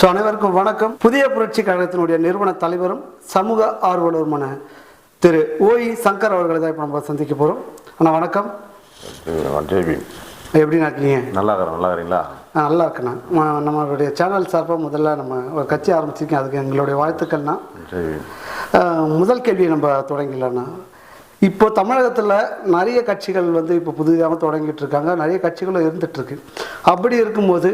So அனைவருக்கும் வணக்கம். புதிய புரட்சி கழகத்தினுடைய நிறுவன தலைவரும் சமூக ஆர்வலருமான திரு ஓஇ சங்கர் அவர்களை தான் இப்போ நம்ம சந்திக்க போகிறோம் அண்ணா வணக்கம். எப்படிண்ணா இருக்கீங்க? நல்லா நல்லா இருக்கிறீங்களா ஆ, நல்லா இருக்குண்ணா நம்மளுடைய சேனல் சார்பாக முதல்ல நம்ம ஒரு கட்சி ஆரம்பிச்சிருக்கேன். அதுக்கு எங்களுடைய ஆ, முதல் கேள்வியை நம்ம தொடங்கிடலாண்ணா இப்போ தமிழகத்தில் நிறைய கட்சிகள் வந்து இப்போ புதிதாக தொடங்கிட்டு இருக்காங்க. நிறைய கட்சிகளும் இருந்துட்டு இருக்கு. அப்படி இருக்கும்போது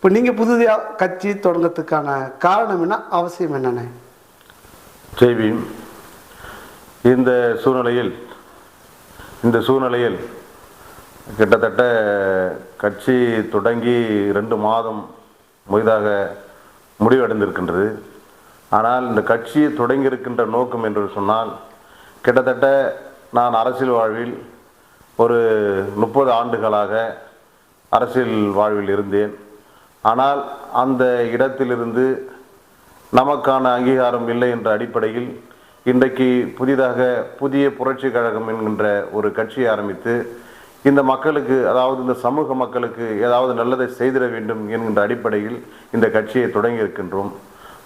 இப்போ நீங்கள் புதுதியாக கட்சி தொடங்கிறதுக்கான காரணம் என்ன அவசியம் என்னண்ணே ஜேபி இந்த சூழ்நிலையில் இந்த சூழ்நிலையில் கிட்டத்தட்ட கட்சி தொடங்கி ரெண்டு மாதம் முயதாக முடிவடைந்திருக்கின்றது. ஆனால் இந்த கட்சி தொடங்கியிருக்கின்ற நோக்கம் என்று சொன்னால் கிட்டத்தட்ட நான் அரசியல் வாழ்வில் ஒரு முப்பது ஆண்டுகளாக அரசியல் வாழ்வில் இருந்தேன். ஆனால் அந்த இடத்திலிருந்து நமக்கான அங்கீகாரம் இல்லை என்ற அடிப்படையில் இன்றைக்கு புதிதாக புதிய புரட்சி கழகம் என்கின்ற ஒரு கட்சியை ஆரம்பித்து இந்த மக்களுக்கு அதாவது இந்த சமூக மக்களுக்கு ஏதாவது நல்லதை செய்திட வேண்டும் என்கின்ற அடிப்படையில் இந்த கட்சியை தொடங்கி இருக்கின்றோம்.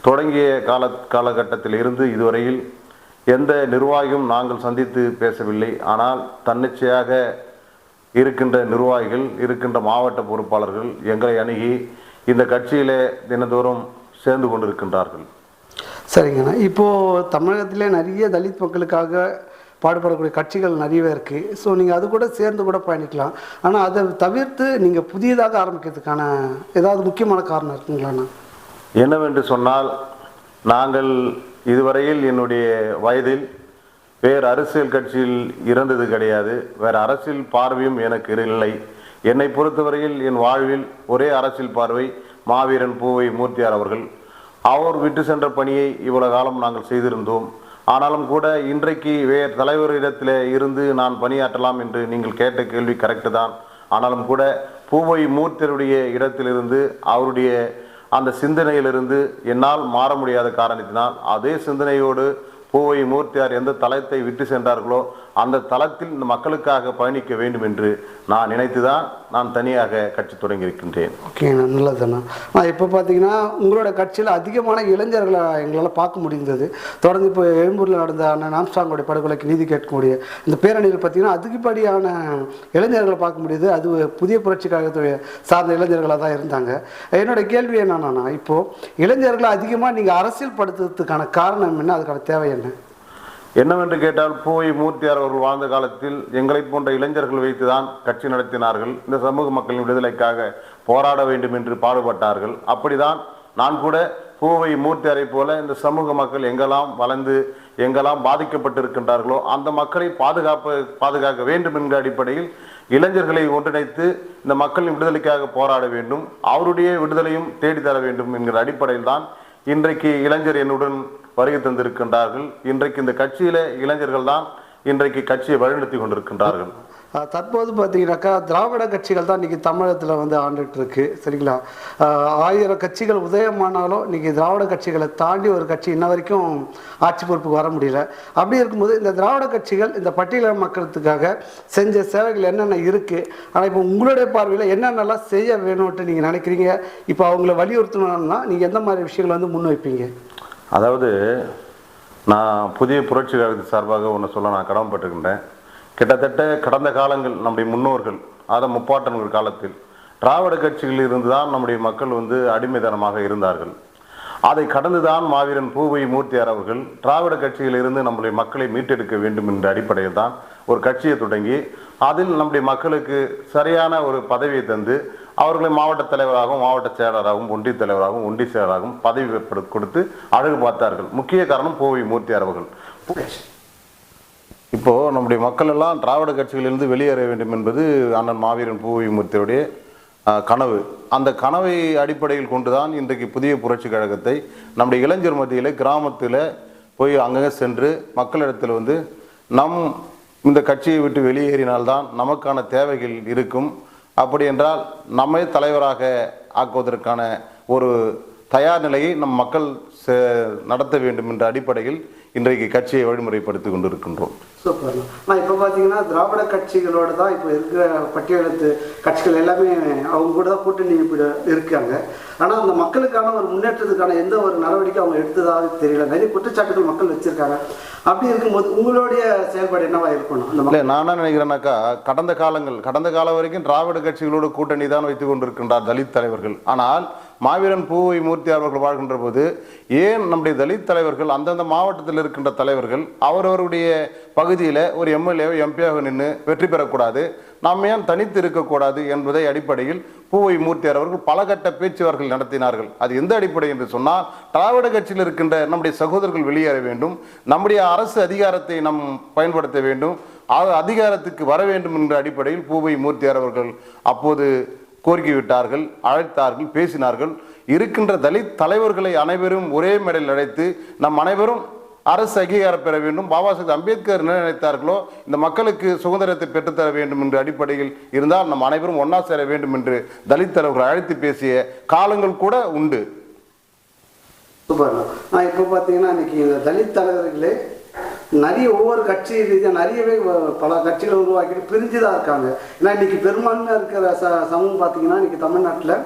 தொடங்கிய கால காலகட்டத்தில் இருந்து இதுவரையில் எந்த நிர்வாகியும் நாங்கள் சந்தித்து பேசவில்லை. ஆனால் தன்னிச்சையாக இருக்கின்ற நிர்வாகிகள் இருக்கின்ற மாவட்ட பொறுப்பாளர்கள் எங்களை அணுகி இந்த கட்சியிலே தினந்தோறும் சேர்ந்து கொண்டிருக்கின்றார்கள். சரிங்கண்ணா. இப்போது தமிழகத்திலே நிறைய தலித் மக்களுக்காக பாடுபடக்கூடிய கட்சிகள் நிறையவே இருக்குது ஸோ நீங்கள் அது கூட சேர்ந்து கூட பயணிக்கலாம். ஆனால் அதை தவிர்த்து நீங்கள் புதியதாக ஆரம்பிக்கிறதுக்கான ஏதாவது முக்கியமான காரணம் இருக்குங்களாண்ணா? என்னவென்று சொன்னால் நாங்கள் இதுவரையில் என்னுடைய வயதில் வேறு அரசியல் கட்சியில் இருந்தது கிடையாது. வேறு அரசியல் பார்வையும் எனக்கு இல்லை. என்னை பொறுத்தவரையில் என் வாழ்வில் ஒரே அரசியல் பார்வை மாவீரன் பூவை மூர்த்தியார் அவர்கள். அவர் விட்டு சென்ற பணியை இவ்வளவு காலம் நாங்கள் செய்திருந்தோம். ஆனாலும் கூட இன்றைக்கு வேறு தலைவரிடத்தில் இருந்து நான் பணியாற்றலாம் என்று நீங்கள் கேட்ட கேள்வி கரெக்டு தான். ஆனாலும் கூட பூவை மூர்த்தியருடைய இடத்திலிருந்து அவருடைய அந்த சிந்தனையிலிருந்து என்னால் மாற முடியாத காரணத்தினால் அதே சிந்தனையோடு பூவை மூர்த்தியார் எந்த தளத்தை விட்டு சென்றார்களோ அந்த தளத்தில் இந்த மக்களுக்காக பயணிக்க வேண்டும் என்று நான் நினைத்து தான் நான் தனியாக கட்சி தொடங்கியிருக்கின்றேன் ஓகேண்ணா நல்லதுண்ணா. நான் இப்போ பார்த்தீங்கன்னா உங்களோட கட்சியில் அதிகமான இளைஞர்களை எங்களால் பார்க்க முடிந்தது. தொடர்ந்து இப்போ எழும்பூரில் நடந்த அண்ணன் ஆம்ஸ்டாங்கோடைய படுகொலைக்கு நீதி கேட்கக்கூடிய இந்த பேரணியில் பார்த்தீங்கன்னா அதிகப்படியான இளைஞர்களை பார்க்க முடியுது. அது புதிய புரட்சி கழகத்துடைய சார்ந்த இளைஞர்களாக தான் இருந்தாங்க. என்னோட கேள்வி என்னன்னா இப்போது இளைஞர்களை அதிகமாக நீங்கள் அரசியல் படுத்துறதுக்கான காரணம் என்ன? அதுக்கான தேவை என்ன? என்னவென்று கேட்டால் பூவை மூர்த்தியார் அவர்கள் வாழ்ந்த காலத்தில் எங்களைப் போன்ற இளைஞர்கள் வைத்துதான் கட்சி நடத்தினார்கள். இந்த சமூக மக்களின் விடுதலைக்காக போராட வேண்டும் என்று பாடுபட்டார்கள். அப்படிதான் நான் கூட பூவை மூர்த்தியாரை போல இந்த சமூக மக்கள் எங்கெல்லாம் வளர்ந்து எங்கெல்லாம் பாதிக்கப்பட்டிருக்கின்றார்களோ அந்த மக்களை பாதுகாப்பு பாதுகாக்க வேண்டும் என்கிற அடிப்படையில் இளைஞர்களை ஒன்றிணைத்து இந்த மக்களின் விடுதலைக்காக போராட வேண்டும். அவருடைய விடுதலையும் தேடித்தர வேண்டும் என்கிற அடிப்படையில் தான் இன்றைக்கு இளைஞர் என்னுடன் வருகை தந்திருக்கின்றார்கள். இன்றைக்கு இந்த கட்சியில இளைஞர்கள் தான் இன்றைக்கு கட்சியை வழிநடத்தி கொண்டிருக்கின்றார்கள். தற்போது பார்த்தீங்கன்னாக்கா திராவிட கட்சிகள் தான் இன்றைக்கி தமிழகத்தில் வந்து ஆண்டுட்டு இருக்கு சரிங்களா ஆயிரம் கட்சிகள் உதயமானாலும் இன்றைக்கி திராவிட கட்சிகளை தாண்டி ஒரு கட்சி இன்ன வரைக்கும் ஆட்சி பொறுப்புக்கு வர முடியல. அப்படி இருக்கும்போது இந்த திராவிட கட்சிகள் இந்த பட்டியல மக்களுக்காக செஞ்ச சேவைகள் என்னென்ன இருக்குது ஆனால் இப்போ உங்களுடைய பார்வையில் என்னென்னலாம் செய்ய வேணும்ட்டு நீங்கள் நினைக்கிறீங்க? இப்போ அவங்கள வலியுறுத்தணும்னா நீங்கள் எந்த மாதிரி விஷயங்களை வந்து முன்வைப்பீங்க? அதாவது நான் புதிய புரட்சி கழகத்து சார்பாக ஒன்று சொல்ல நான் கடமைப்பட்டிருக்கின்றேன். கிட்டத்தட்ட கடந்த காலங்கள் நம்முடைய முன்னோர்கள் அதை முப்பாட்டன்கள் காலத்தில் திராவிட கட்சிகளில் இருந்து தான் நம்முடைய மக்கள் வந்து அடிமைதனமாக இருந்தார்கள். அதை கடந்துதான் மாவீரன் பூவை மூர்த்தியார் அவர்கள் திராவிட கட்சியில் இருந்து நம்முடைய மக்களை மீட்டெடுக்க வேண்டும் என்ற அடிப்படையில் தான் ஒரு கட்சியை தொடங்கி அதில் நம்முடைய மக்களுக்கு சரியான ஒரு பதவியை தந்து அவர்களை மாவட்ட தலைவராகவும் மாவட்ட செயலராகவும் ஒன்றிய தலைவராகவும் ஒன்றிய செயலராகவும் பதவி கொடுத்து அழகு பார்த்தார்கள். முக்கிய காரணம் பூவை மூர்த்தி அவர்கள். இப்போ நம்முடைய மக்கள் எல்லாம் திராவிட கட்சிகளிலிருந்து வெளியேற வேண்டும் என்பது அண்ணன் மாவீரன் பூவை மூர்த்தியுடைய கனவு. அந்த கனவை அடிப்படையில் கொண்டுதான் இன்றைக்கு புதிய புரட்சி கழகத்தை நம்முடைய இளைஞர் மத்தியில் கிராமத்தில் போய் அங்கங்கே சென்று மக்களிடத்தில் வந்து நம் இந்த கட்சியை விட்டு வெளியேறினால்தான் நமக்கான தேவைகள் இருக்கும். அப்படி என்றால் நம்மை தலைவராக ஆக்குவதற்கான ஒரு தயார் நிலையை நம் மக்கள் நடத்த வேண்டும் என்ற அடிப்படையில் இன்றைக்கு கட்சியை வழிமுறைப்படுத்தி கொண்டிருக்கின்றோம். சூப்பர் நான் இப்போ பார்த்தீங்கன்னா திராவிட கட்சிகளோட தான் இப்போ இருக்கிற பட்டியலத்து கட்சிகள் எல்லாமே அவங்க கூட தான் கூட்டணி இப்படி இருக்காங்க. ஆனால் அந்த மக்களுக்கான ஒரு முன்னேற்றத்துக்கான எந்த ஒரு நடவடிக்கை அவங்க எடுத்ததாக தெரியல. நிறைய குற்றச்சாட்டுகள் மக்கள் வச்சிருக்காங்க. அப்படி இருக்கும்போது உங்களுடைய செயல்பாடு என்னவா இருக்கணும் இல்லை மக்கள் நான் என்ன நினைக்கிறேன்னாக்கா கடந்த காலங்கள் கடந்த காலம் வரைக்கும் திராவிட கட்சிகளோடு கூட்டணி தான் வைத்துக் கொண்டிருக்கின்றார் தலித் தலைவர்கள். ஆனால் மாவீரன் பூவை மூர்த்தி அவர்கள் வாழ்கின்ற போது ஏன் நம்முடைய தலித் தலைவர்கள் அந்தந்த மாவட்டத்தில் இருக்கின்ற தலைவர்கள் அவரவருடைய பகுதியில் ஒரு எம்எல்ஏ எம்பியாக நின்று வெற்றி பெறக்கூடாது நாம் ஏன் தனித்து இருக்கக்கூடாது என்பதை அடிப்படையில் பூவை மூர்த்தி அவர்கள் பல கட்ட பேச்சுவார்கள் நடத்தினார்கள். அது எந்த அடிப்படை என்று சொன்னால் திராவிட கட்சியில் இருக்கின்ற நம்முடைய சகோதரர்கள் வெளியேற வேண்டும் நம்முடைய அரசு அதிகாரத்தை நாம் பயன்படுத்த வேண்டும் அது அதிகாரத்துக்கு வர வேண்டும் என்ற அடிப்படையில் பூவை மூர்த்தியார் அவர்கள் அப்போது கோரிக்கை விட்டார்கள் அழைத்தார்கள் பேசினார்கள். இருக்கின்ற தலித் தலைவர்களை அனைவரும் ஒரே மேடையில் அழைத்து நம் அனைவரும் அரசு அங்கீகாரம் பெற வேண்டும். பாபா சாஹிப் அம்பேத்கர் என்ன நினைத்தார்களோ இந்த மக்களுக்கு சுதந்திரத்தை பெற்றுத்தர வேண்டும் என்ற அடிப்படையில் இருந்தால் நம் அனைவரும் ஒன்றா சேர வேண்டும் என்று தலித் தலைவர்கள் அழைத்து பேசிய காலங்கள் கூட உண்டு. சூப்பர். நான் இப்போ பார்த்தீங்கன்னா இன்னைக்கு தலித் தலைவர்களே நிறைய ஒவ்வொரு கட்சி ரீதியாக நிறையவே பல கட்சிகளை உருவாக்கிட்டு பிரிஞ்சு தான் இருக்காங்க. ஏன்னா இன்னைக்கு பெரும்பான்மையாக இருக்கிற ச சமூகம் பார்த்தீங்கன்னா இன்னைக்கு தமிழ்நாட்டில்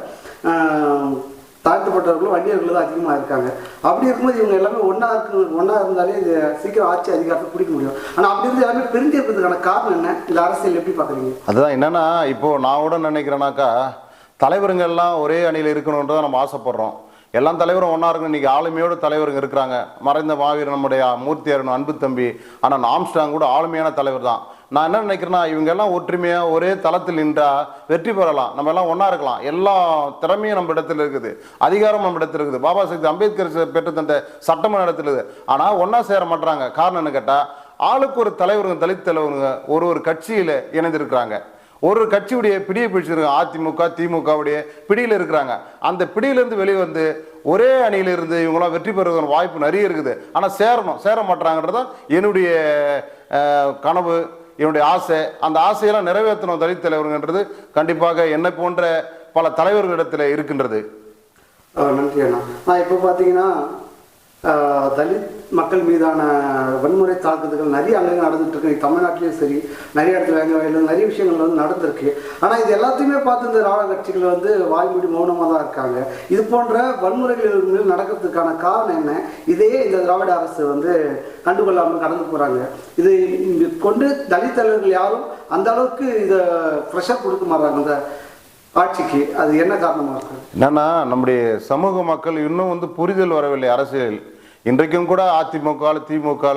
தாழ்த்தப்பட்டவர்களும் வன்னியர்களும் தான் அதிகமாக இருக்காங்க. அப்படி இருக்கும்போது இவங்க எல்லாமே ஒன்றா இருக்கு ஒன்றா இருந்தாலே இது சீக்கிரம் ஆட்சி அதிகாரத்தை பிடிக்க முடியும். ஆனால் அப்படி இருந்து எல்லாமே பிரிஞ்சு இருக்கிறதுக்கான காரணம் என்ன? இந்த அரசியல் எப்படி பார்க்குறீங்க அதுதான் என்னென்னா இப்போது நான் கூட நினைக்கிறேனாக்கா தலைவருங்கள்லாம் ஒரே அணியில் இருக்கணும்னு நம்ம ஆசைப்படுறோம். எல்லா தலைவரும் ஒன்றா இருக்கணும். இன்னைக்கு ஆளுமையோட தலைவருங்க இருக்கிறாங்க. மறைந்த மாவீரர் நம்முடைய மூர்த்தியாரன் அன்பு தம்பி. ஆனால் நாம்ஸ்டாங் கூட ஆளுமையான தலைவர் தான். நான் என்ன நினைக்கிறேன்னா இவங்க எல்லாம் ஒற்றுமையா ஒரே தளத்தில் நின்றா வெற்றி பெறலாம். நம்ம எல்லாம் ஒன்றா இருக்கலாம். எல்லா திறமையும் நம்ம இடத்துல இருக்குது. அதிகாரம் நம்ம இடத்துல இருக்குது. பாபா சக்தி அம்பேத்கர் பெற்று தந்த சட்டமன்ற இடத்துல இருக்குது. ஆனால் ஒன்றா சேர மாட்டாங்க காரணம் என்ன கேட்டால் ஆளுக்கு ஒரு தலைவருங்க தலித் தலைவருங்க ஒரு ஒரு கட்சியில் இணைந்திருக்கிறாங்க. ஒரு ஒரு கட்சியுடைய பிடியை பிடிச்சிருக்காங்க. அதிமுக திமுகவுடைய பிடியில் இருக்கிறாங்க. அந்த பிடியிலிருந்து வெளியே வந்து ஒரே அணியிலிருந்து இவங்களாம் வெற்றி பெறுவதற்கான வாய்ப்பு நிறைய இருக்குது. ஆனால் சேரணும். சேர மாட்டாங்கன்றது தான் என்னுடைய கனவு என்னுடைய ஆசை. அந்த ஆசையெல்லாம் நிறைவேற்றணும் தலித் தலைவருங்கன்றது கண்டிப்பாக என்னை போன்ற பல தலைவர்களிடத்தில் இருக்கின்றது. நன்றி அண்ணா. நான் இப்போ பார்த்தீங்கன்னா தலித் மக்கள் மீதான வன்முறை தாக்குதல்கள் நிறைய அங்கங்கே நடந்துட்டு தமிழ்நாட்டிலையும் சரி நிறைய இடத்துல வேங்க வயலில் நிறைய விஷயங்கள் வந்து நடந்திருக்கு. ஆனால் இது எல்லாத்தையுமே பார்த்து இந்த ராணுவ கட்சிகள் வந்து வாய்மொழி மௌனமாக தான் இருக்காங்க. இது போன்ற வன்முறைகள் நடக்கிறதுக்கான காரணம் என்ன? இதையே இந்த திராவிட அரசு வந்து கண்டுகொள்ளாமல் கடந்து போகிறாங்க இது கொண்டு தலித் தலைவர்கள் யாரும் அந்த அளவுக்கு இதை ப்ரெஷர் கொடுக்க மாட்டாங்க இந்த ஆட்சிக்கு அது என்ன காரணமாக இருக்கு? என்னன்னா நம்முடைய சமூக மக்கள் இன்னும் வந்து புரிதல் வரவில்லை அரசியல் இன்றைக்கும் கூட அதிமுக திமுக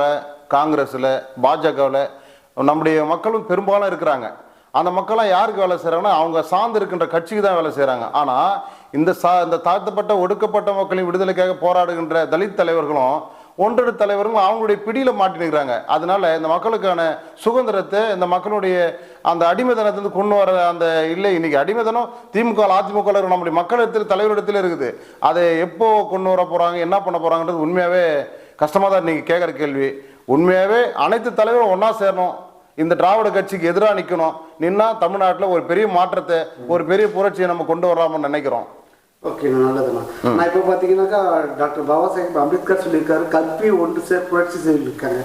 காங்கிரஸில் பாஜகவில் நம்முடைய மக்களும் பெரும்பாலும் இருக்கிறாங்க. அந்த மக்கள்லாம் யாருக்கு வேலை செய்கிறாங்கன்னா அவங்க சார்ந்து இருக்கின்ற கட்சிக்கு தான் வேலை செய்கிறாங்க ஆனால் இந்த சா இந்த தாழ்த்தப்பட்ட ஒடுக்கப்பட்ட மக்களின் விடுதலைக்காக போராடுகின்ற தலித் தலைவர்களும் ஒன்றொரு தலைவர்களும் அவங்களுடைய பிடியில் மாட்டினுக்கிறாங்க அதனால இந்த மக்களுக்கான சுதந்திரத்தை இந்த மக்களுடைய அந்த அடிமைத்தனத்திலிருந்து கொண்டு வர அந்த இல்லை இன்னைக்கு அடிமைதனம் திமுக அதிமுக நம்முடைய மக்களிடத்தில் தலைவரிடத்தில் இருக்குது. அதை எப்போ கொண்டு வர போறாங்க என்ன பண்ண போறாங்கன்றது உண்மையாவே கஷ்டமாக தான் நீங்கள் கேட்குற கேள்வி. உண்மையாகவே அனைத்து தலைவரும் ஒன்றா சேரணும். இந்த திராவிட கட்சிக்கு எதிராக நிற்கணும் நின்னா தமிழ்நாட்டில் ஒரு பெரிய மாற்றத்தை ஒரு பெரிய புரட்சியை நம்ம கொண்டு வரலாம்னு நினைக்கிறோம். ஓகே நல்லதுண்ணா. நான் இப்போ பார்த்தீங்கன்னாக்கா டாக்டர் பாபா சாஹேப் அம்பேத்கர் சொல்லியிருக்காரு கல்வி ஒன்று சேர் புரட்சி சொல்லியிருக்காங்க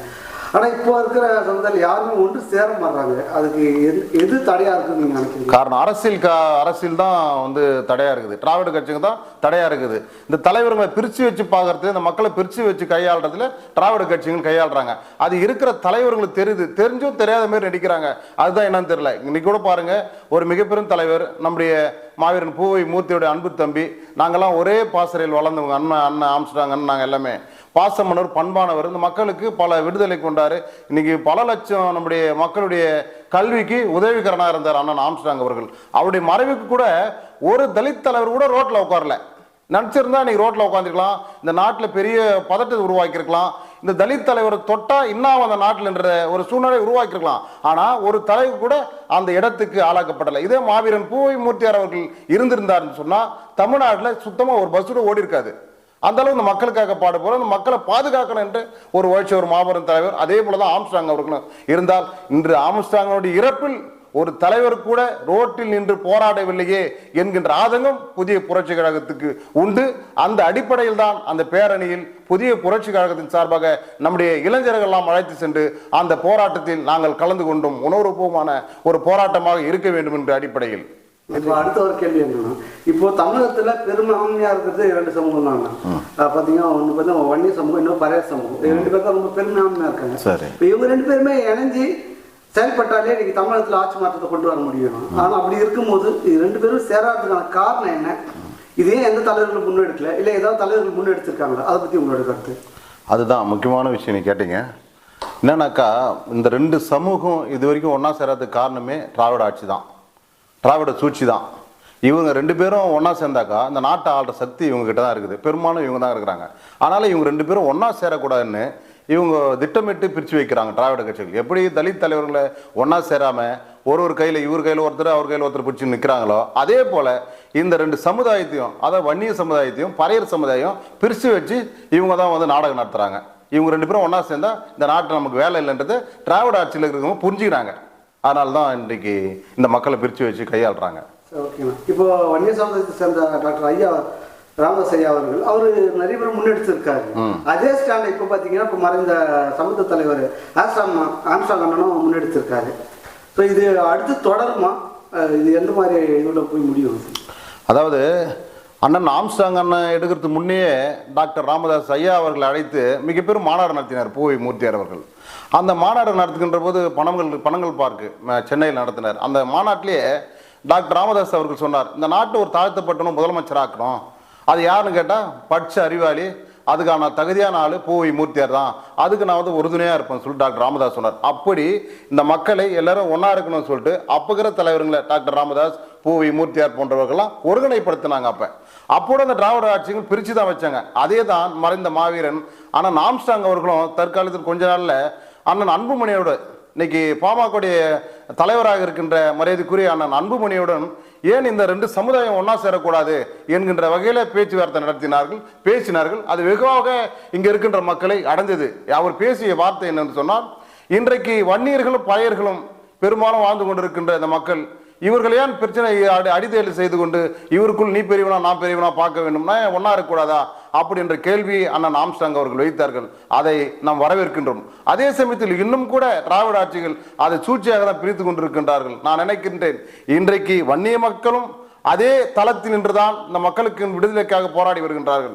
ஆனால் இப்போ இருக்கிற சமுதாயம் யாருமே ஒன்று சேர மாட்டாங்க அதுக்கு எது எது தடையா இருக்குன்னு நீங்க நினைக்கிறீங்க? காரணம் அரசியல் கா அரசியல் தான் வந்து தடையா இருக்குது. திராவிட கட்சிங்க தான் தடையா இருக்குது. இந்த தலைவர்களை பிரிச்சு வச்சு பார்க்கறது இந்த மக்களை பிரிச்சு வச்சு கையாளுறதுல திராவிட கட்சிகள் கையாளுறாங்க. அது இருக்கிற தலைவர்களுக்கு தெரியுது. தெரிஞ்சும் தெரியாத மாதிரி நடிக்கிறாங்க. அதுதான் என்னன்னு தெரியல. இன்னைக்கு கூட பாருங்க ஒரு மிகப்பெரும் தலைவர் நம்முடைய மாவீரன் பூவை மூர்த்தியோட அன்பு தம்பி நாங்கெல்லாம் ஒரே பாசறையில் வளர்ந்தவங்க அண்ணன் அண்ணன் ஆம்ஸ்டாங் அண்ணன் நாங்கள் எல்லாமே. பாசமன்னர் பண்பானவர். இந்த மக்களுக்கு பல விடுதலை கொண்டார். இன்னைக்கு பல லட்சம் நம்முடைய மக்களுடைய கல்விக்கு உதவிகரனாக இருந்தார் அண்ணன் ஆம்ஸ்டாங் அவர்கள். அவருடைய மறைவுக்கு கூட ஒரு தலித் தலைவர் கூட ரோட்டில் உட்காரல. நினச்சிருந்தா இன்னைக்கு ரோட்டில் உட்காந்துருக்கலாம் இந்த நாட்டில் பெரிய பதட்டத்தை உருவாக்கியிருக்கலாம். இந்த தலித் தலைவரை தொட்டா இன்னும் அந்த நாட்டில் என்ற ஒரு சூழ்நிலை உருவாக்கியிருக்கலாம். ஆனால் ஒரு தலைவர் கூட அந்த இடத்துக்கு ஆளாக்கப்படலை. இதே மாவீரன் பூவை மூர்த்தியார் அவர்கள் இருந்திருந்தாருன்னு சொன்னால் தமிழ்நாட்டில் சுத்தமாக ஒரு பஸ் கூட ஓடி இருக்காது அந்த அளவு இந்த மக்களுக்காக பாடுபடும் இந்த மக்களை பாதுகாக்கணும் என்று ஒரு உழைச்ச ஒரு மாபெரும் தலைவர் அதே போல தான் ஆம்ஸ்டாங் அவர்களும் இருந்தால் இன்று ஆம்ஸ்டாங்கனுடைய இறப்பில் ஒரு தலைவர் கூட ரோட்டில் நின்று போராடவில்லையே என்கின்ற ஆதங்கம் புதிய புரட்சி கழகத்துக்கு உண்டு. அந்த அடிப்படையில் தான் அந்த பேரணியில் புதிய புரட்சி கழகத்தின் சார்பாக நம்முடைய இளைஞர்கள் எல்லாம் அழைத்து சென்று அந்த போராட்டத்தில் நாங்கள் கலந்து கொண்டும். உணர்வுபூர்வமான ஒரு போராட்டமாக இருக்க வேண்டும் என்ற அடிப்படையில். இப்போ அடுத்த ஒரு கேள்வி என்னன்னா இப்போ தமிழகத்துல பெரும்பான்மையா இருக்கிறது இரண்டு சமூகம் தான்? பாத்தீங்கன்னா ஒண்ணு பார்த்தா வன்னிய சமூகம் இன்னும் பறைய சமூகம். ரெண்டு பேர் தான் ரொம்ப பெரும்பான்மையா இருக்காங்க. சரி. இப்போ இவங்க ரெண்டு பேருமே இணைஞ்சு செயல்பட்டாலே இன்னைக்கு தமிழகத்துல ஆட்சி மாற்றத்தை கொண்டு வர முடியும். ஆனா அப்படி இருக்கும்போது இது ரெண்டு பேரும் சேராததுக்கான காரணம் என்ன? இதே எந்த தலைவர்களும் முன்னெடுக்கல? இல்ல ஏதாவது தலைவர்கள் முன்னெடுத்திருக்காங்களா? அதை பத்தி உங்களோட கருத்து. அதுதான் முக்கியமான விஷயம் நீ கேட்டீங்க. என்னன்னாக்கா இந்த ரெண்டு சமூகம் இது வரைக்கும் ஒன்றா சேராததுக்கு காரணமே திராவிட ஆட்சி தான். திராவிட சூழ்ச்சி தான். இவங்க ரெண்டு பேரும் ஒன்றா சேர்ந்தாக்கா இந்த நாட்டை ஆள்ற சக்தி இவங்ககிட்ட தான் இருக்குது. பெரும்பாலும் இவங்க தான் இருக்கிறாங்க. அதனால் இவங்க ரெண்டு பேரும் ஒன்றா சேரக்கூடாதுன்னு இவங்க திட்டமிட்டு பிரித்து வைக்கிறாங்க திராவிட கட்சிகள். எப்படி தலித் தலைவர்களை ஒன்றா சேராமல் ஒரு ஒரு கையில் இவர் கையில் ஒருத்தர் அவர் கையில் ஒருத்தர் பிடிச்சி நிற்கிறாங்களோ அதே போல் இந்த ரெண்டு சமுதாயத்தையும் அதாவது வன்னிய சமுதாயத்தையும் பறையர் சமுதாயம் பிரித்து வச்சு இவங்க தான் வந்து நாடகம் நடத்துகிறாங்க இவங்க ரெண்டு பேரும் ஒன்றா சேர்ந்தால் இந்த நாட்டில் நமக்கு வேலை இல்லைன்றது திராவிட ஆட்சியில் இருக்கிறவங்க புரிஞ்சுக்கிறாங்க. அதனால தான் இன்றைக்கு இந்த மக்களை பிரித்து வச்சு கையாளுறாங்க. இப்போ வன்னிய சமுதாயத்தை சேர்ந்த டாக்டர் ஐயா ராமதாஸ் ஐயா அவர்கள் அவரு நிறைய பேர் முன்னெடுத்திருக்காரு. அதே ஸ்டாண்ட் இப்போ பார்த்தீங்கன்னா இப்போ மறைந்த சமூக தலைவர் ஆஸ்டாம் ஆம்ஸ்டாங் அண்ணனும் முன்னெடுத்திருக்காரு. ஸோ இது அடுத்து தொடருமா? இது எந்த மாதிரி இதில் போய் முடியும்? அதாவது அண்ணன் ஆம்ஸ்டாங் அண்ணன் எடுக்கிறதுக்கு முன்னே டாக்டர் ராமதாஸ் ஐயா அவர்களை அழைத்து மிக பெரும் மாநாடு நடத்தினார் பூவை மூர்த்தியார் அவர்கள். அந்த மாநாடு நடத்துகின்ற போது பணங்கள் பணங்கள் பார்க்கு சென்னையில் நடத்தினார். அந்த மாநாட்டிலேயே டாக்டர் ராமதாஸ் அவர்கள் சொன்னார் இந்த நாட்டை ஒரு தாழ்த்தப்பட்டனும் முதலமைச்சராக்கணும். அது யாருன்னு கேட்டால் படித்த அறிவாளி அதுக்கான தகுதியான ஆள் பூவை மூர்த்தியார் தான். அதுக்கு நான் வந்து உறுதுணையாக இருப்பேன் சொல்லிட்டு டாக்டர் ராமதாஸ் சொன்னார். அப்படி இந்த மக்களை எல்லாரும் ஒன்றா இருக்கணும்னு சொல்லிட்டு அப்போ இருக்கிற தலைவருங்களை டாக்டர் ராமதாஸ் பூவை மூர்த்தியார் போன்றவர்கள்லாம் ஒருங்கிணைப்படுத்தினாங்க அப்போ. அப்போட அந்த திராவிட ஆட்சிகள் பிரித்து தான் வச்சாங்க. அதே தான் மறைந்த மாவீரன் ஆனால் நாம்ஸ்டாங் அவர்களும் தற்காலத்தில் கொஞ்ச நாளில் அண்ணன் அன்புமணியோட இன்னைக்கு பாமகவுடைய தலைவராக இருக்கின்ற மரியாதைக்குரிய அண்ணன் அன்புமணியுடன் ஏன் இந்த ரெண்டு சமுதாயம் ஒன்றா சேரக்கூடாது என்கின்ற வகையில் பேச்சுவார்த்தை நடத்தினார்கள் பேசினார்கள். அது வெகுவாக இங்கே இருக்கின்ற மக்களை அடைந்தது. அவர் பேசிய வார்த்தை என்னன்னு சொன்னால் இன்றைக்கு வன்னியர்களும் பழையர்களும் பெரும்பாலும் வாழ்ந்து கொண்டிருக்கின்ற இந்த மக்கள் இவர்கள் ஏன் பிரச்சனை அடி அடித்தேடு செய்து கொண்டு இவருக்குள் நீ பெரியவனா நான் பெரியவனா பார்க்க வேண்டும்னா ஒன்றா இருக்கக்கூடாதா? அப்படி என்ற கேள்வி அண்ணன் ஆம்ஸ்டாங் அவர்கள் வைத்தார்கள். அதை நாம் வரவேற்கின்றோம். அதே சமயத்தில் இன்னும் கூட திராவிட ஆட்சிகள் அதை சூழ்ச்சியாக தான் பிரித்து கொண்டிருக்கின்றார்கள். நான் நினைக்கின்றேன் இன்றைக்கு வன்னிய மக்களும் அதே தளத்தில் நின்றுதான் இந்த மக்களுக்கு விடுதலைக்காக போராடி வருகின்றார்கள்.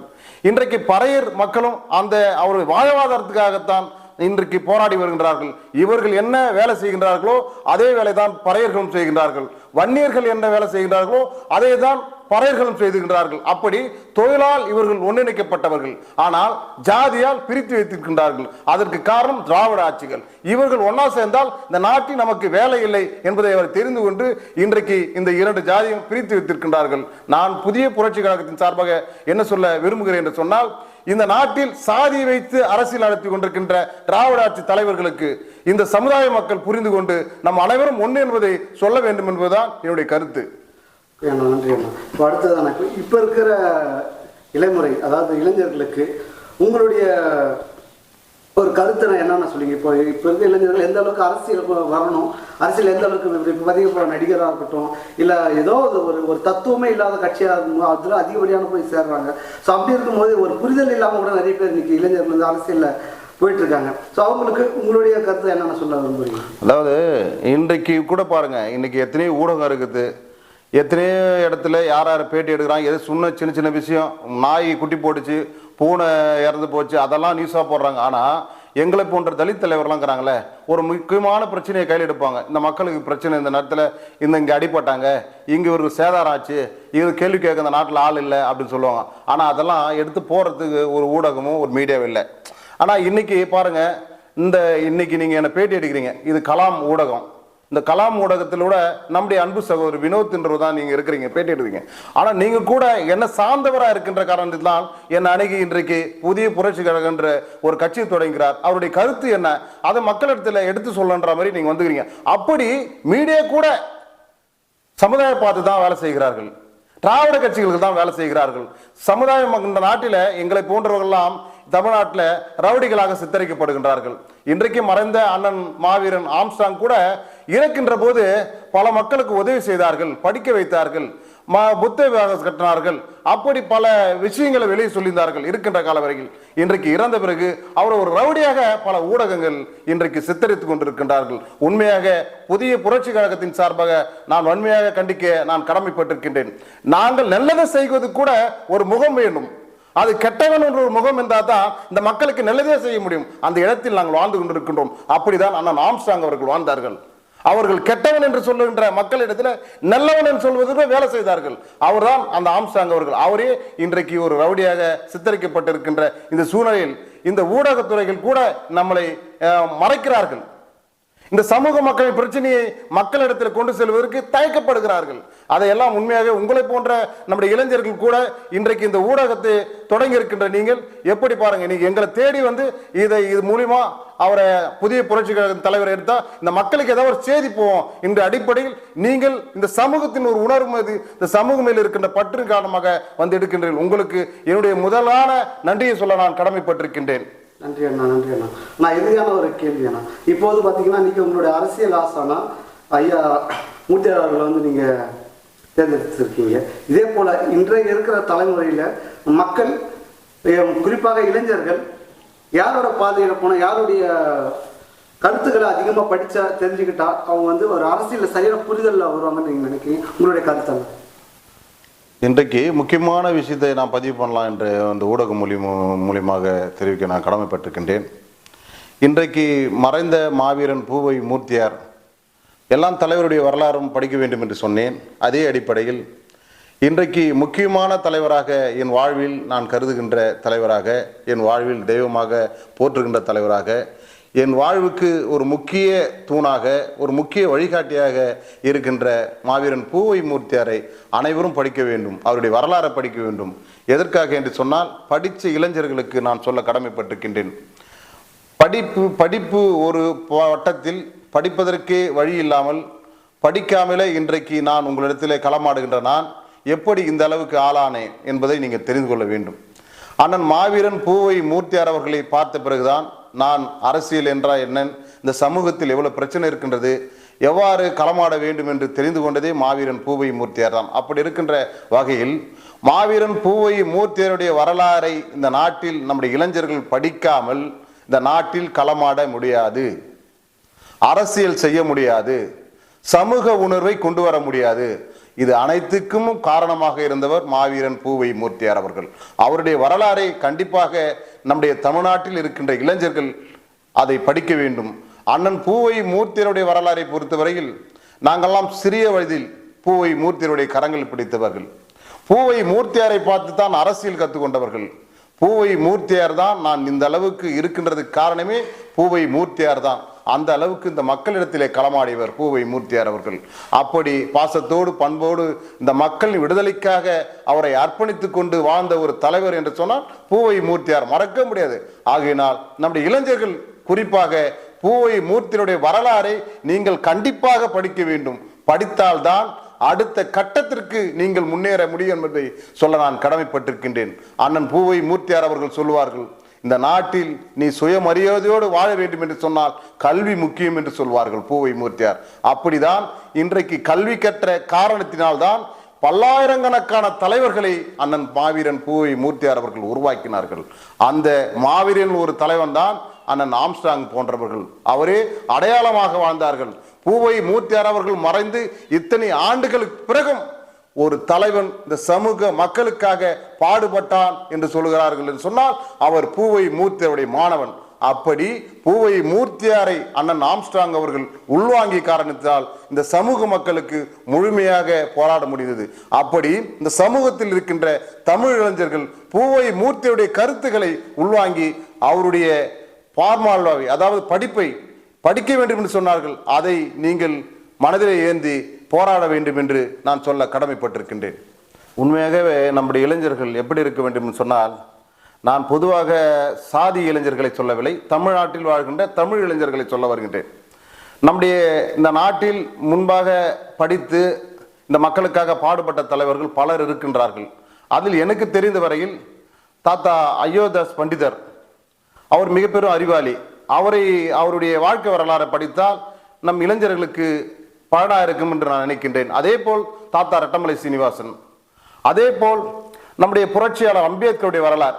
இன்றைக்கு பறையர் மக்களும் அந்த அவருடைய வாழ்வாதாரத்துக்காகத்தான் இன்றைக்கு போராடி வருகின்றார்கள். இவர்கள் என்ன வேலை செய்கின்றார்களோ அதே வேலை தான் பறையர்களும் செய்கின்றார்கள். வன்னியர்கள் என்ன வேலை செய்கின்றார்களோ அதே தான் பறையர்களும் செய்துகின்றார்கள் அப்படி தொழிலால் இவர்கள் ஒன்றிணைக்கப்பட்டவர்கள். ஆனால் ஜாதியால் பிரித்து வைத்திருக்கின்றார்கள். அதற்கு காரணம் திராவிட ஆட்சிகள். இவர்கள் ஒன்னா சேர்ந்தால் இந்த நாட்டில் நமக்கு வேலை இல்லை என்பதை அவர் தெரிந்து கொண்டு இன்றைக்கு இந்த இரண்டு ஜாதியும் பிரித்து வைத்திருக்கின்றார்கள். நான் புதிய புரட்சி கழகத்தின் சார்பாக என்ன சொல்ல விரும்புகிறேன் என்று சொன்னால் இந்த நாட்டில் சாதி வைத்து அரசியல் நடத்தி கொண்டிருக்கின்ற திராவிட ஆட்சி தலைவர்களுக்கு இந்த சமுதாய மக்கள் புரிந்து கொண்டு நம் அனைவரும் ஒன்று என்பதை சொல்ல வேண்டும் என்பதுதான் என்னுடைய கருத்து. அண்ணா நன்றி அண்ணா. இப்போ அடுத்தது எனக்கு இப்போ இருக்கிற இளைமுறை அதாவது இளைஞர்களுக்கு உங்களுடைய ஒரு கருத்தை நான் என்னென்ன சொல்லிங்க இப்போ இப்போ இருக்க இளைஞர்கள் எந்த அளவுக்கு அரசியலுக்கு வரணும்? அரசியல் எந்த அளவுக்கு இப்படி நடிகராக இருக்கட்டும் இல்லை ஏதோ ஒரு ஒரு ஒரு தத்துவமே இல்லாத கட்சியாக இருக்கணும் அதில் அதிகப்படியான போய் சேர்றாங்க. ஸோ அப்படி இருக்கும்போது ஒரு புரிதல் இல்லாமல் கூட நிறைய பேர் இன்னைக்கு இளைஞர்கள் வந்து அரசியலில் போயிட்டு இருக்காங்க ஸோ அவங்களுக்கு உங்களுடைய கருத்தை என்னென்ன சொல்ல விரும்புறீங்க? அதாவது இன்றைக்கு கூட பாருங்க இன்னைக்கு எத்தனையோ ஊடகம் இருக்குது. எத்தனையோ இடத்துல யார் யார் பேட்டி எடுக்கிறாங்க எது சொன்ன சின்ன சின்ன விஷயம் நாய் குட்டி போட்டுச்சு பூனை இறந்து போச்சு அதெல்லாம் நியூஸாக போடுறாங்க. ஆனால் எங்களை போன்ற தலித் தலைவர்லாம் இருக்கிறாங்களே ஒரு முக்கியமான பிரச்சனையை கையில் எடுப்பாங்க. இந்த மக்களுக்கு பிரச்சனை இந்த நேரத்தில் இந்த இங்கே அடிப்பட்டாங்க இங்கே ஒரு சேதாரம் ஆச்சு இது கேள்வி கேட்க இந்த நாட்டில் ஆள் இல்லை அப்படின்னு சொல்லுவாங்க. ஆனால் அதெல்லாம் எடுத்து போகிறதுக்கு ஒரு ஊடகமும் ஒரு மீடியாவும் இல்லை. ஆனால் இன்னைக்கு பாருங்கள் இந்த இன்றைக்கி நீங்கள் என்னை பேட்டி எடுக்கிறீங்க இது கலாம் ஊடகம். இந்த கலாம் ஊடகத்தில் கூட நம்முடைய அன்பு சகோதரர் வினோத் என்றவர் தான் நீங்க இருக்கிறீங்க பேட்டி ஆனால் ஆனா நீங்க கூட என்ன சார்ந்தவராக இருக்கின்ற காரணத்தினால் தான் என்னை அணுகி இன்றைக்கு புதிய புரட்சி கழகன்ற ஒரு கட்சி தொடங்குகிறார் அவருடைய கருத்து என்ன? அதை மக்களிடத்துல எடுத்து சொல்லன்ற மாதிரி நீங்க வந்துக்கிறீங்க. அப்படி மீடியா கூட சமுதாய பார்த்து தான் வேலை செய்கிறார்கள். திராவிட கட்சிகளுக்கு தான் வேலை செய்கிறார்கள். சமுதாயம் இந்த நாட்டில எங்களை போன்றவர்கள்லாம் தமிழ்நாட்டில் ரவுடிகளாக சித்தரிக்கப்படுகின்றார்கள். இன்றைக்கு மறைந்த அண்ணன் மாவீரன் ஆம்ஸ்டாங் கூட இறக்கின்ற போது பல மக்களுக்கு உதவி செய்தார்கள் படிக்க வைத்தார்கள் ம- புத்தக கட்டினார்கள். அப்படி பல விஷயங்களை வெளியே சொல்லியிருந்தார்கள் இருக்கின்ற கால வரையில் இன்றைக்கு இறந்த பிறகு அவரை ஒரு ரவுடியாக பல ஊடகங்கள் இன்றைக்கு சித்தரித்துக் கொண்டிருக்கின்றார்கள். உண்மையாக புதிய புரட்சி கழகத்தின் சார்பாக நான் வன்மையாக கண்டிக்க நான் கடமைப்பட்டிருக்கின்றேன். நாங்கள் நல்லதை செய்வது கூட ஒரு முகம் வேண்டும். அது கெட்டவன் என்ற ஒரு முகம் இருந்தால் தான் இந்த மக்களுக்கு நல்லதே செய்ய முடியும். அந்த இடத்தில் நாங்கள் வாழ்ந்து கொண்டிருக்கின்றோம். அப்படிதான் அண்ணன் ஆம்ஸ்டாங் அவர்கள் வாழ்ந்தார்கள். அவர்கள் கெட்டவன் என்று சொல்லுகின்ற மக்களிடத்தில் நல்லவன் என்று சொல்வதற்கு வேலை செய்தார்கள். அவர்தான் அந்த ஆம்சாங் அவர்கள். அவரே இன்றைக்கு ஒரு ரவுடியாக சித்தரிக்கப்பட்டிருக்கின்ற இந்த சூழ்நிலையில் இந்த ஊடகத்துறைகள் கூட நம்மளை மறைக்கிறார்கள். இந்த சமூக மக்களின் பிரச்சனையை மக்களிடத்தில் கொண்டு செல்வதற்கு தயக்கப்படுகிறார்கள். அதையெல்லாம் உண்மையாக உங்களை போன்ற நம்முடைய இளைஞர்கள் கூட இன்றைக்கு இந்த ஊடகத்தை தொடங்கி இருக்கின்ற நீங்கள் எப்படி பாருங்க நீங்க எங்களை தேடி வந்து இதை இது மூலியமா அவரை புதிய புரட்சி கழக தலைவர் எடுத்தா இந்த மக்களுக்கு ஏதாவது ஒரு செய்தி போவோம் என்ற அடிப்படையில் நீங்கள் இந்த சமூகத்தின் ஒரு உணர்வு மீது இந்த சமூகம் மேல் இருக்கின்ற பற்று காரணமாக வந்து எடுக்கின்றீர்கள். உங்களுக்கு என்னுடைய முதலான நன்றியை சொல்ல நான் கடமைப்பட்டிருக்கின்றேன். நன்றி அண்ணா நன்றி அண்ணா. நான் இறுதியான ஒரு கேள்வி அண்ணா. இப்போது பார்த்தீங்கன்னா நீங்கள் உங்களுடைய அரசியல் ஆசானா ஐயா மூர்த்தியார் அவர்களை வந்து நீங்கள் தேர்ந்தெடுத்திருக்கீங்க. இதே போல் இன்றைய இருக்கிற தலைமுறையில் மக்கள் குறிப்பாக இளைஞர்கள் யாரோட பாதையில் போனால் யாருடைய கருத்துக்களை அதிகமாக படித்தா தெரிஞ்சுக்கிட்டா அவங்க வந்து ஒரு அரசியலில் சரியான புரிதலில் வருவாங்கன்னு நீங்கள் நினைக்கிறீங்க? உங்களுடைய கருத்து இன்றைக்கு முக்கியமான விஷயத்தை நான் பதிவு பண்ணலாம் என்று அந்த ஊடகம் மூலியமா மூலியமாக தெரிவிக்க நான் கடமைப்பட்டிருக்கின்றேன். இன்றைக்கு மறைந்த மாவீரன் பூவை மூர்த்தியார் எல்லாம் தலைவருடைய வரலாறும் படிக்க வேண்டும் என்று சொன்னேன். அதே அடிப்படையில் இன்றைக்கு முக்கியமான தலைவராக என் வாழ்வில் நான் கருதுகின்ற தலைவராக என் வாழ்வில் தெய்வமாக போற்றுகின்ற தலைவராக என் வாழ்வுக்கு ஒரு முக்கிய தூணாக ஒரு முக்கிய வழிகாட்டியாக இருக்கின்ற மாவீரன் பூவை மூர்த்தியாரை அனைவரும் படிக்க வேண்டும் அவருடைய வரலாறை படிக்க வேண்டும். எதற்காக என்று சொன்னால் படித்த இளைஞர்களுக்கு நான் சொல்ல கடமைப்பட்டிருக்கின்றேன். படிப்பு படிப்பு ஒரு வட்டத்தில் படிப்பதற்கே வழி இல்லாமல் படிக்காமலே இன்றைக்கு நான் உங்களிடத்திலே களமாடுகின்ற நான் எப்படி இந்த அளவுக்கு ஆளானேன் என்பதை நீங்கள் தெரிந்து கொள்ள வேண்டும். அண்ணன் மாவீரன் பூவை மூர்த்தியார் அவர்களை பார்த்த பிறகுதான் நான் அரசியல் என்றால் என்ன? இந்த சமூகத்தில் எவ்வளவு பிரச்சனை இருக்கின்றது? எவ்வாறு களமாட வேண்டும் என்று தெரிந்து கொண்டதே மாவீரன் பூவை மூர்த்தியார் தான் அப்படி இருக்கின்ற வகையில் மாவீரன் பூவை மூர்த்தியாருடைய வரலாறை இந்த நாட்டில் நம்முடைய இளைஞர்கள் படிக்காமல் இந்த நாட்டில் களமாட முடியாது. அரசியல் செய்ய முடியாது. சமூக உணர்வை கொண்டு வர முடியாது. இது அனைத்துக்கும் காரணமாக இருந்தவர் மாவீரன் பூவை மூர்த்தியார் அவர்கள். அவருடைய வரலாறை கண்டிப்பாக நம்முடைய தமிழ்நாட்டில் இருக்கின்ற இளைஞர்கள் அதை படிக்க வேண்டும். அண்ணன் பூவை மூர்த்தியருடைய வரலாறை பொறுத்தவரையில் நாங்கள்லாம் சிறிய வயதில் பூவை மூர்த்தியருடைய கரங்கள் பிடித்தவர்கள். பூவை மூர்த்தியாரை பார்த்து தான் அரசியல் கற்றுக்கொண்டவர்கள் பூவை மூர்த்தியார் தான் நான் இந்த அளவுக்கு இருக்கின்றதுக்கு காரணமே பூவை மூர்த்தியார் தான். அந்த அளவுக்கு இந்த மக்களிடத்திலே களமாடியவர் பூவை மூர்த்தியார் அவர்கள். அப்படி பாசத்தோடு பண்போடு இந்த மக்களின் விடுதலைக்காக அவரை அர்ப்பணித்துக் கொண்டு வாழ்ந்த ஒரு தலைவர் என்று சொன்னால் பூவை மூர்த்தியார். மறக்க முடியாது. ஆகையினால் நம்முடைய இளைஞர்கள் குறிப்பாக பூவை மூர்த்தியினுடைய வரலாறை நீங்கள் கண்டிப்பாக படிக்க வேண்டும். படித்தால்தான் அடுத்த கட்டத்திற்கு நீங்கள் முன்னேற முடியும் என்பதை சொல்ல நான் கடமைப்பட்டிருக்கின்றேன். அண்ணன் பூவை மூர்த்தியார் அவர்கள் சொல்லுவார்கள் இந்த நாட்டில் நீ சுயமரியாதையோடு வாழ வேண்டும் என்று சொன்னால் கல்வி முக்கியம் என்று சொல்வார்கள் பூவை மூர்த்தியார். அப்படிதான் இன்றைக்கு கல்வி கற்ற காரணத்தினால்தான் பல்லாயிரக்கணக்கான தலைவர்களை அண்ணன் மாவீரன் பூவை மூர்த்தியார் அவர்கள் உருவாக்கினார்கள். அந்த மாவீரன் ஒரு தலைவன் தான் அண்ணன் ஆம்ஸ்டாங் போன்றவர்கள். அவரே அடையாளமாக வாழ்ந்தார்கள். பூவை மூர்த்தியார் அவர்கள் மறைந்து இத்தனை ஆண்டுகளுக்கு பிறகும் ஒரு தலைவன் இந்த சமூக மக்களுக்காக பாடுபட்டான் என்று சொல்கிறார்கள் என்று சொன்னால் அவர் பூவை மூர்த்தியருடைய மாணவன். அப்படி பூவை மூர்த்தியாரை அண்ணன் ஆம்ஸ்டாங் அவர்கள் உள்வாங்கிய காரணத்தால் இந்த சமூக மக்களுக்கு முழுமையாக போராட முடிந்தது. அப்படி இந்த சமூகத்தில் இருக்கின்ற தமிழ் இளைஞர்கள் பூவை மூர்த்தியுடைய கருத்துக்களை உள்வாங்கி அவருடைய பார்மால்வாவை அதாவது படிப்பை படிக்க வேண்டும் என்று சொன்னார்கள். அதை நீங்கள் மனதிலே ஏந்தி போராட வேண்டும் என்று நான் சொல்ல கடமைப்பட்டிருக்கின்றேன். உண்மையாகவே நம்முடைய இளைஞர்கள் எப்படி இருக்க வேண்டும் என்று சொன்னால் நான் பொதுவாக சாதி இளைஞர்களை சொல்லவில்லை தமிழ்நாட்டில் வாழ்கின்ற தமிழ் இளைஞர்களை சொல்ல வருகின்றேன். நம்முடைய இந்த நாட்டில் முன்பாக படித்து இந்த மக்களுக்காக பாடுபட்ட தலைவர்கள் பலர் இருக்கின்றார்கள். அதில் எனக்கு தெரிந்த வரையில் தாத்தா அயோதாஸ் பண்டிதர் அவர் மிகப்பெரும் அறிவாளி. அவரை அவருடைய வாழ்க்கை வரலாறை படித்தால் நம் இளைஞர்களுக்கு பலனா இருக்கும் என்று நான் நினைக்கின்றேன். அதே போல் தாத்தா ரட்டமலை சீனிவாசன். அதே போல் நம்முடைய புரட்சியாளர் அம்பேத்கருடைய வரலாறு.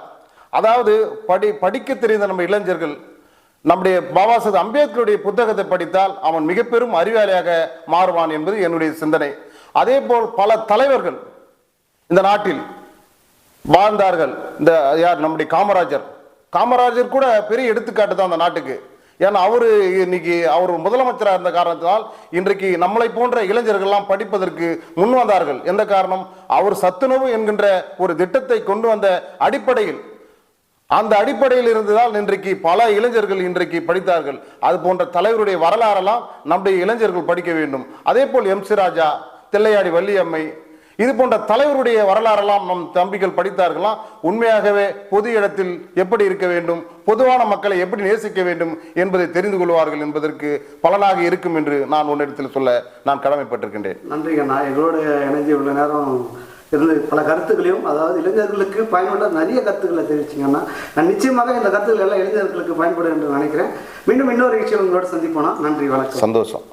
அதாவது படி படிக்க தெரிந்த நம்ம இளைஞர்கள் நம்முடைய பாபா சாஹேப் அம்பேத்கருடைய புத்தகத்தை படித்தால் அவன் மிக பெரும் அறிவாளியாக மாறுவான் என்பது என்னுடைய சிந்தனை. அதே போல் பல தலைவர்கள் இந்த நாட்டில் வாழ்ந்தார்கள். இந்த யார்? நம்முடைய காமராஜர். காமராஜர் கூட பெரிய எடுத்துக்காட்டு தான் அந்த நாட்டுக்கு. ஏன்னா அவரு இன்னைக்கு அவர் முதலமைச்சராக இருந்த காரணத்தினால் இன்றைக்கு நம்மளை போன்ற இளைஞர்கள்லாம் படிப்பதற்கு முன் வந்தார்கள். எந்த காரணம்? அவர் சத்துணவு என்கின்ற ஒரு திட்டத்தை கொண்டு வந்த அடிப்படையில். அந்த அடிப்படையில் இருந்துதான் இன்றைக்கு பல இளைஞர்கள் இன்றைக்கு படித்தார்கள். அது போன்ற தலைவருடைய வரலாறெல்லாம் நம்முடைய இளைஞர்கள் படிக்க வேண்டும். அதே போல் எம் சி ராஜா தில்லையாடி வள்ளியம்மை இது போன்ற தலைவருடைய வரலாறெல்லாம் நம் தம்பிகள் படித்தார்களாம் உண்மையாகவே பொது இடத்தில் எப்படி இருக்க வேண்டும்? பொதுவான மக்களை எப்படி நேசிக்க வேண்டும் என்பதை தெரிந்து கொள்வார்கள் என்பதற்கு பலனாக இருக்கும் என்று நான் உன்னிடத்தில் சொல்ல நான் கடமைப்பட்டிருக்கின்றேன். நன்றிங்கண்ணா எங்களோட இணைஞ்சு உள்ள நேரம் இருந்து பல கருத்துக்களையும் அதாவது இளைஞர்களுக்கு பயனுள்ள நிறைய கருத்துக்களை தெரிவிச்சிங்கன்னா நான் நிச்சயமாக இந்த கருத்துக்கள் எல்லாம் இளைஞர்களுக்கு பயன்படும் என்று நினைக்கிறேன். மீண்டும் இன்னொரு விஷயம் உங்களோட சந்திப்போனா நன்றி வணக்கம். சந்தோஷம்.